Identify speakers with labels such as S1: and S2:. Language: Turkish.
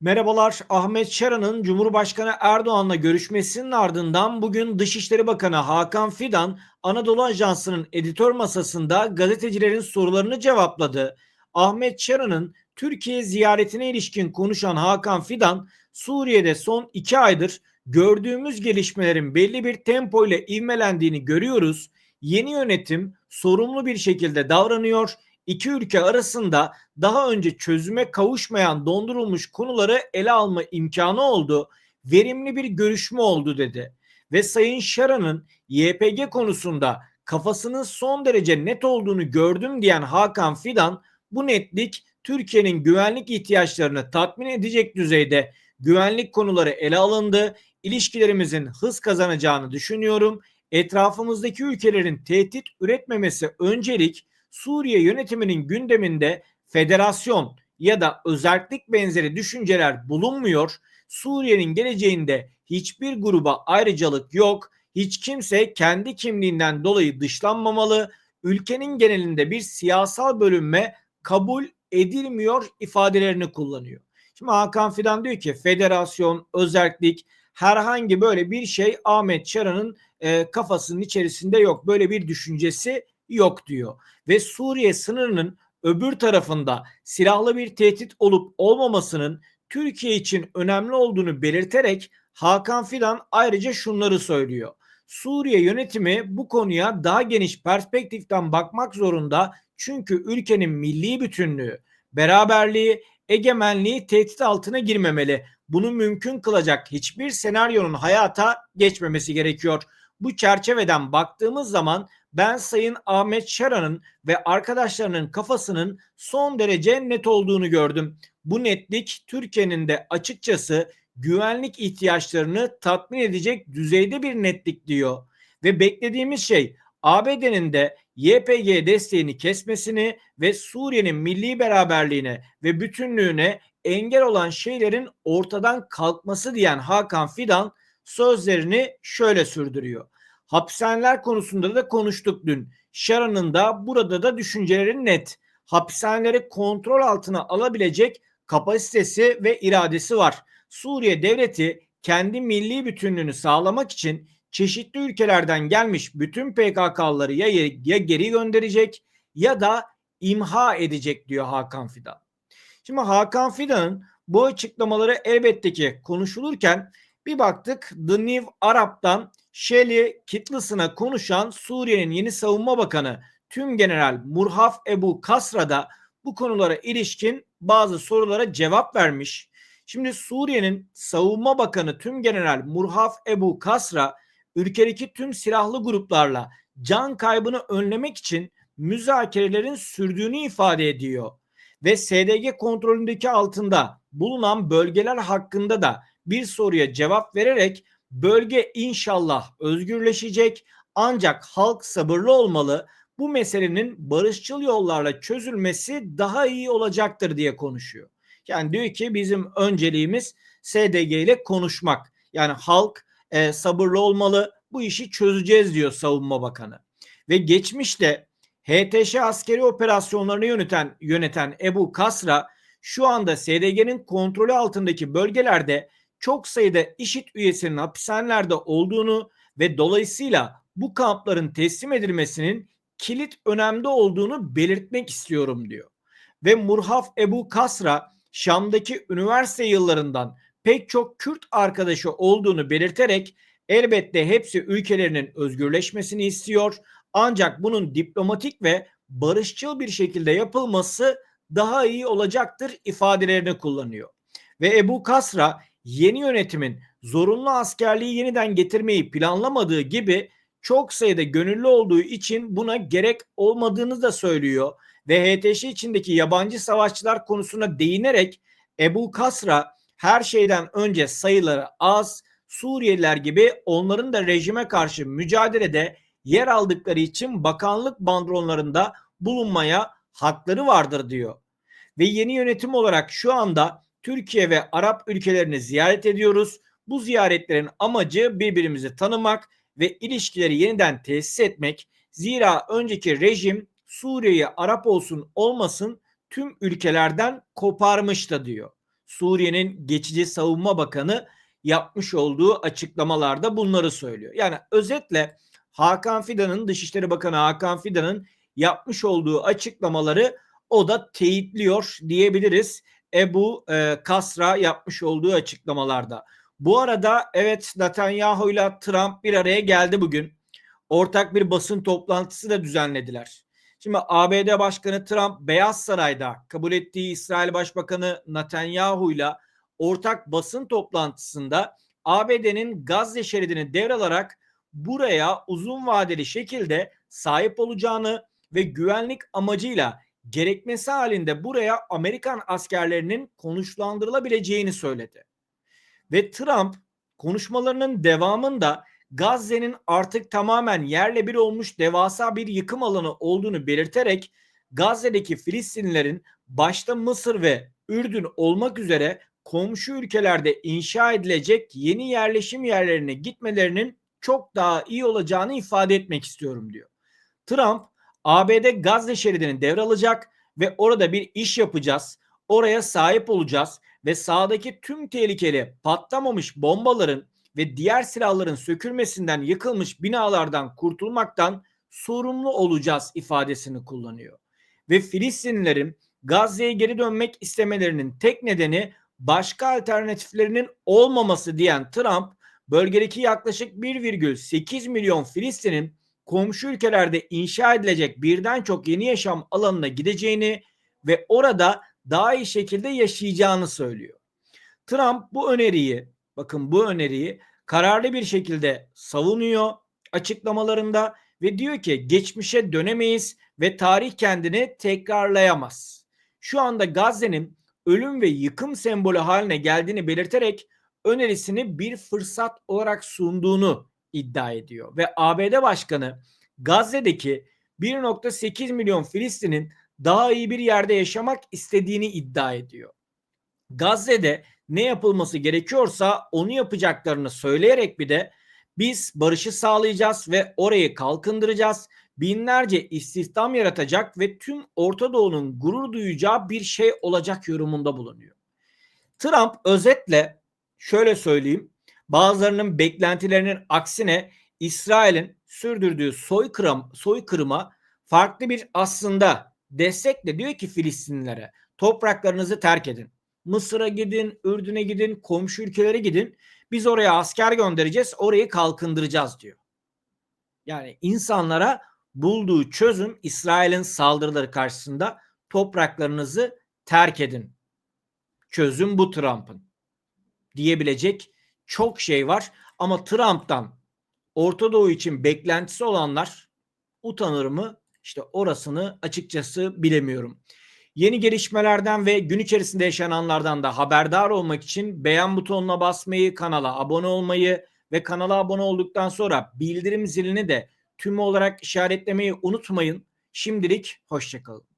S1: Merhabalar. Ahmet Şaran'ın Cumhurbaşkanı Erdoğan'la görüşmesinin ardından bugün Dışişleri Bakanı Hakan Fidan Anadolu Ajansı'nın editör masasında gazetecilerin sorularını cevapladı. Ahmet Şaran'ın Türkiye ziyaretine ilişkin konuşan Hakan Fidan, Suriye'de son iki aydır gördüğümüz gelişmelerin belli bir tempo ile ivmelendiğini görüyoruz. Yeni yönetim sorumlu bir şekilde davranıyor iki ülke arasında daha önce çözüme kavuşmayan dondurulmuş konuları ele alma imkanı oldu. Verimli bir görüşme oldu dedi. Ve Sayın Şaran'ın YPG konusunda kafasının son derece net olduğunu gördüm diyen Hakan Fidan bu netlik Türkiye'nin güvenlik ihtiyaçlarını tatmin edecek düzeyde güvenlik konuları ele alındı. İlişkilerimizin hız kazanacağını düşünüyorum. Etrafımızdaki ülkelerin tehdit üretmemesi öncelik Suriye yönetiminin gündeminde federasyon ya da özellik benzeri düşünceler bulunmuyor. Suriye'nin geleceğinde hiçbir gruba ayrıcalık yok. Hiç kimse kendi kimliğinden dolayı dışlanmamalı. Ülkenin genelinde bir siyasal bölünme kabul edilmiyor ifadelerini kullanıyor. Şimdi Hakan Fidan diyor ki federasyon, özellik herhangi böyle bir şey Ahmet Çaran'ın e, kafasının içerisinde yok. Böyle bir düşüncesi yok diyor. Ve Suriye sınırının öbür tarafında silahlı bir tehdit olup olmamasının Türkiye için önemli olduğunu belirterek Hakan Fidan ayrıca şunları söylüyor. Suriye yönetimi bu konuya daha geniş perspektiften bakmak zorunda çünkü ülkenin milli bütünlüğü, beraberliği, egemenliği tehdit altına girmemeli. Bunu mümkün kılacak hiçbir senaryonun hayata geçmemesi gerekiyor. Bu çerçeveden baktığımız zaman ben Sayın Ahmet Şaran'ın ve arkadaşlarının kafasının son derece net olduğunu gördüm. Bu netlik Türkiye'nin de açıkçası güvenlik ihtiyaçlarını tatmin edecek düzeyde bir netlik diyor. Ve beklediğimiz şey ABD'nin de YPG desteğini kesmesini ve Suriye'nin milli beraberliğine ve bütünlüğüne engel olan şeylerin ortadan kalkması diyen Hakan Fidan sözlerini şöyle sürdürüyor. Hapishaneler konusunda da konuştuk dün. Sharon'ın da burada da düşünceleri net. Hapishaneleri kontrol altına alabilecek kapasitesi ve iradesi var. Suriye devleti kendi milli bütünlüğünü sağlamak için çeşitli ülkelerden gelmiş bütün PKK'ları ya, ya geri gönderecek ya da imha edecek diyor Hakan Fidan. Şimdi Hakan Fidan'ın bu açıklamaları elbette ki konuşulurken bir baktık The New Arab'dan Şeli Kitlısına konuşan Suriye'nin yeni savunma bakanı Tüm General Murhaf Ebu Kasra da bu konulara ilişkin bazı sorulara cevap vermiş. Şimdi Suriye'nin savunma bakanı Tüm General Murhaf Ebu Kasra ülkedeki tüm silahlı gruplarla can kaybını önlemek için müzakerelerin sürdüğünü ifade ediyor ve SDG kontrolündeki altında bulunan bölgeler hakkında da bir soruya cevap vererek bölge inşallah özgürleşecek ancak halk sabırlı olmalı. Bu meselenin barışçıl yollarla çözülmesi daha iyi olacaktır diye konuşuyor. Yani diyor ki bizim önceliğimiz SDG ile konuşmak. Yani halk e, sabırlı olmalı. Bu işi çözeceğiz diyor Savunma Bakanı. Ve geçmişte HTŞ askeri operasyonlarını yöneten yöneten Ebu Kasra şu anda SDG'nin kontrolü altındaki bölgelerde çok sayıda IŞİD üyesinin hapishanelerde olduğunu ve dolayısıyla bu kampların teslim edilmesinin kilit önemli olduğunu belirtmek istiyorum diyor. Ve Murhaf Ebu Kasra Şam'daki üniversite yıllarından pek çok Kürt arkadaşı olduğunu belirterek elbette hepsi ülkelerinin özgürleşmesini istiyor. Ancak bunun diplomatik ve barışçıl bir şekilde yapılması daha iyi olacaktır ifadelerini kullanıyor. Ve Ebu Kasra yeni yönetimin zorunlu askerliği yeniden getirmeyi planlamadığı gibi çok sayıda gönüllü olduğu için buna gerek olmadığını da söylüyor ve HTŞ içindeki yabancı savaşçılar konusuna değinerek Ebu Kasra her şeyden önce sayıları az Suriyeliler gibi onların da rejime karşı mücadelede yer aldıkları için bakanlık bandronlarında bulunmaya hakları vardır diyor. Ve yeni yönetim olarak şu anda Türkiye ve Arap ülkelerini ziyaret ediyoruz. Bu ziyaretlerin amacı birbirimizi tanımak ve ilişkileri yeniden tesis etmek. Zira önceki rejim Suriye'yi Arap olsun olmasın tüm ülkelerden koparmıştı diyor. Suriye'nin geçici savunma bakanı yapmış olduğu açıklamalarda bunları söylüyor. Yani özetle Hakan Fidan'ın Dışişleri Bakanı Hakan Fidan'ın yapmış olduğu açıklamaları o da teyitliyor diyebiliriz. Ebu e, Kasra yapmış olduğu açıklamalarda. Bu arada evet Netanyahu ile Trump bir araya geldi bugün. Ortak bir basın toplantısı da düzenlediler. Şimdi ABD Başkanı Trump Beyaz Saray'da kabul ettiği İsrail Başbakanı Netanyahu ile ortak basın toplantısında ABD'nin Gazze şeridini devralarak buraya uzun vadeli şekilde sahip olacağını ve güvenlik amacıyla gerekmesi halinde buraya Amerikan askerlerinin konuşlandırılabileceğini söyledi. Ve Trump konuşmalarının devamında Gazze'nin artık tamamen yerle bir olmuş devasa bir yıkım alanı olduğunu belirterek Gazze'deki Filistinlilerin başta Mısır ve Ürdün olmak üzere komşu ülkelerde inşa edilecek yeni yerleşim yerlerine gitmelerinin çok daha iyi olacağını ifade etmek istiyorum diyor. Trump ABD Gazze şeridini devralacak ve orada bir iş yapacağız. Oraya sahip olacağız ve sağdaki tüm tehlikeli patlamamış bombaların ve diğer silahların sökülmesinden yıkılmış binalardan kurtulmaktan sorumlu olacağız ifadesini kullanıyor. Ve Filistinlilerin Gazze'ye geri dönmek istemelerinin tek nedeni başka alternatiflerinin olmaması diyen Trump, bölgedeki yaklaşık 1,8 milyon Filistin'in komşu ülkelerde inşa edilecek birden çok yeni yaşam alanına gideceğini ve orada daha iyi şekilde yaşayacağını söylüyor. Trump bu öneriyi, bakın bu öneriyi kararlı bir şekilde savunuyor açıklamalarında ve diyor ki geçmişe dönemeyiz ve tarih kendini tekrarlayamaz. Şu anda Gazze'nin ölüm ve yıkım sembolü haline geldiğini belirterek önerisini bir fırsat olarak sunduğunu iddia ediyor. Ve ABD Başkanı Gazze'deki 1.8 milyon Filistin'in daha iyi bir yerde yaşamak istediğini iddia ediyor. Gazze'de ne yapılması gerekiyorsa onu yapacaklarını söyleyerek bir de biz barışı sağlayacağız ve orayı kalkındıracağız. Binlerce istihdam yaratacak ve tüm Orta Doğu'nun gurur duyacağı bir şey olacak yorumunda bulunuyor. Trump özetle şöyle söyleyeyim. Bazılarının beklentilerinin aksine İsrail'in sürdürdüğü soykırım, soykırıma farklı bir aslında destekle diyor ki Filistinlilere topraklarınızı terk edin. Mısır'a gidin, Ürdün'e gidin, komşu ülkelere gidin. Biz oraya asker göndereceğiz, orayı kalkındıracağız diyor. Yani insanlara bulduğu çözüm İsrail'in saldırıları karşısında topraklarınızı terk edin. Çözüm bu Trump'ın. Diyebilecek çok şey var ama Trump'tan Orta Doğu için beklentisi olanlar utanır mı? İşte orasını açıkçası bilemiyorum. Yeni gelişmelerden ve gün içerisinde yaşananlardan da haberdar olmak için beğen butonuna basmayı, kanala abone olmayı ve kanala abone olduktan sonra bildirim zilini de tüm olarak işaretlemeyi unutmayın. Şimdilik hoşçakalın.